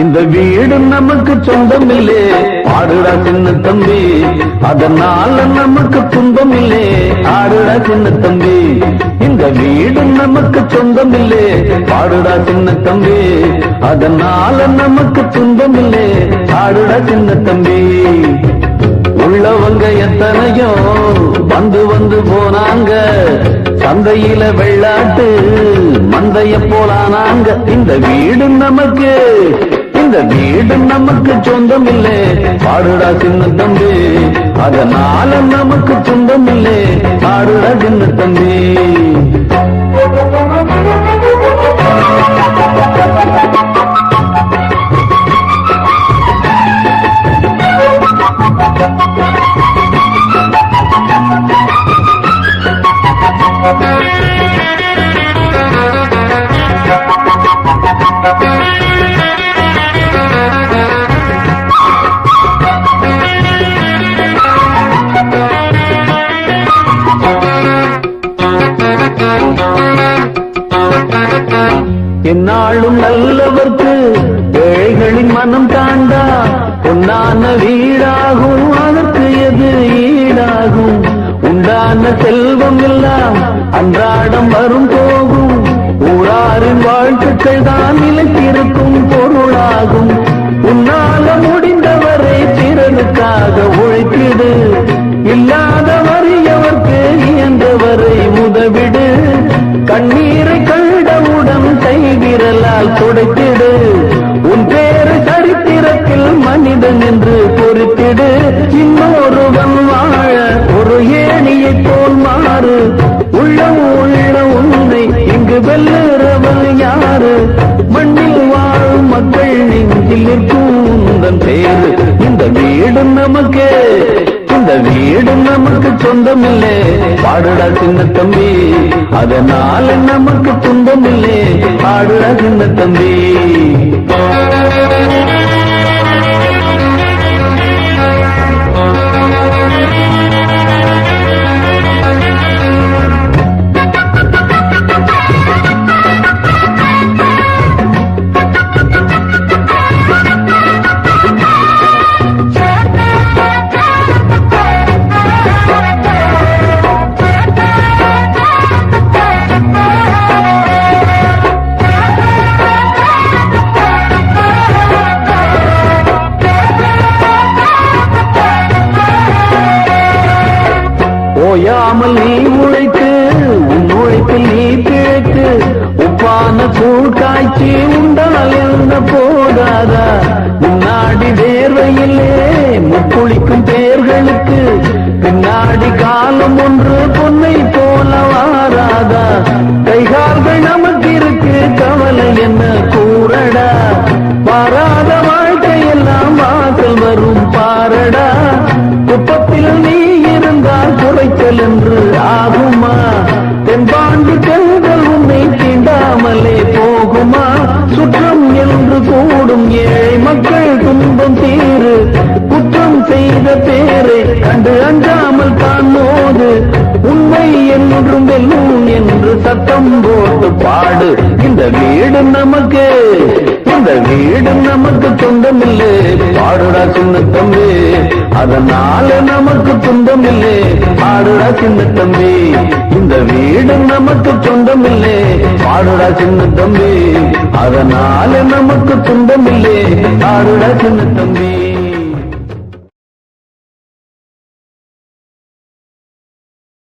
இந்த வீடு நமக்கு சொந்தம் இல்லே ஆடுடா சின்ன தம்பி அதனால நமக்கு துன்பம் இல்லே ஆடுடா சின்ன தம்பி இந்த வீடு நமக்கு சொந்தம் இல்லே ஆடுடா சின்ன தம்பி அதனால நமக்கு துன்பம் இல்லே ஆடுடா சின்ன தம்பி உள்ளவங்க எத்தனையோ வந்து வந்து போனாங்க. சந்தையில வெள்ளாட்டு மந்தைய போலானாங்க. இந்த வீடு நமக்கு இந்த வீடு நமக்கு சொந்தம் இல்லை பாடுடா சின்ன தம்பி. அதனால நமக்கு சொந்தம் இல்லை பாடுடா சின்ன தம்பி. என்னாலும் நல்லவர்க்கு ஏழைகளின் மனம் தாண்டா. பொன்னான வீடாகும் அதற்கு எது ஈடாகும்? உண்டான செல்வம் எல்லாம் அன்றாடம் வரும் போகும். ஊராரின் வாழ்த்துக்கள் தான் நிலைத்திருக்கும் பொருளாகும். உன்னால முடிந்தவரை திறனுக்காக உழைத்திடு. யாரு? உள்ளம் உள்ள உன்னை இங்கு வெல்லுறவன் யாரு? மண்ணில் வாழும் மக்கள் நெஞ்சில் நிற்கும் உந்தன் பேரு. இந்த வீடு நமக்கு இந்த வீடு நமக்கு சொந்தம் இல்லே பாடுடா சின்ன தம்பி அதனால நமக்கு துன்பம் இல்லே பாடுடா சின்ன தம்பி. ஓயாமல் நீ உழைத்து உன் உழைப்பில் நீ பிழைத்து உப்பான கூழ் காய்ச்சி உண்டால் என்ன போதாதா? முன்னாடி வேர்வையிலே முக்குளிக்கும் பேர்களுக்கு பின்னாடி காலம் ஒன்று பொன்னை பேரை கண்டு அஞ்சாமல் தான் உண்மை என்றும் வெல்லும் என்று சத்தம் போட்டு பாடு. இந்த வீடு நமக்கு இந்த வீடு நமக்கு சொந்தம் இல்லை பாடுடா சின்ன தம்பி அதனால நமக்கு துன்பம் இல்லை பாடுடா சின்ன தம்பி இந்த வீடு நமக்கு சொந்தம் இல்லை பாடுடா சின்ன தம்பி அதனால நமக்கு துன்பம் இல்லை பாடுடா சின்ன தம்பி.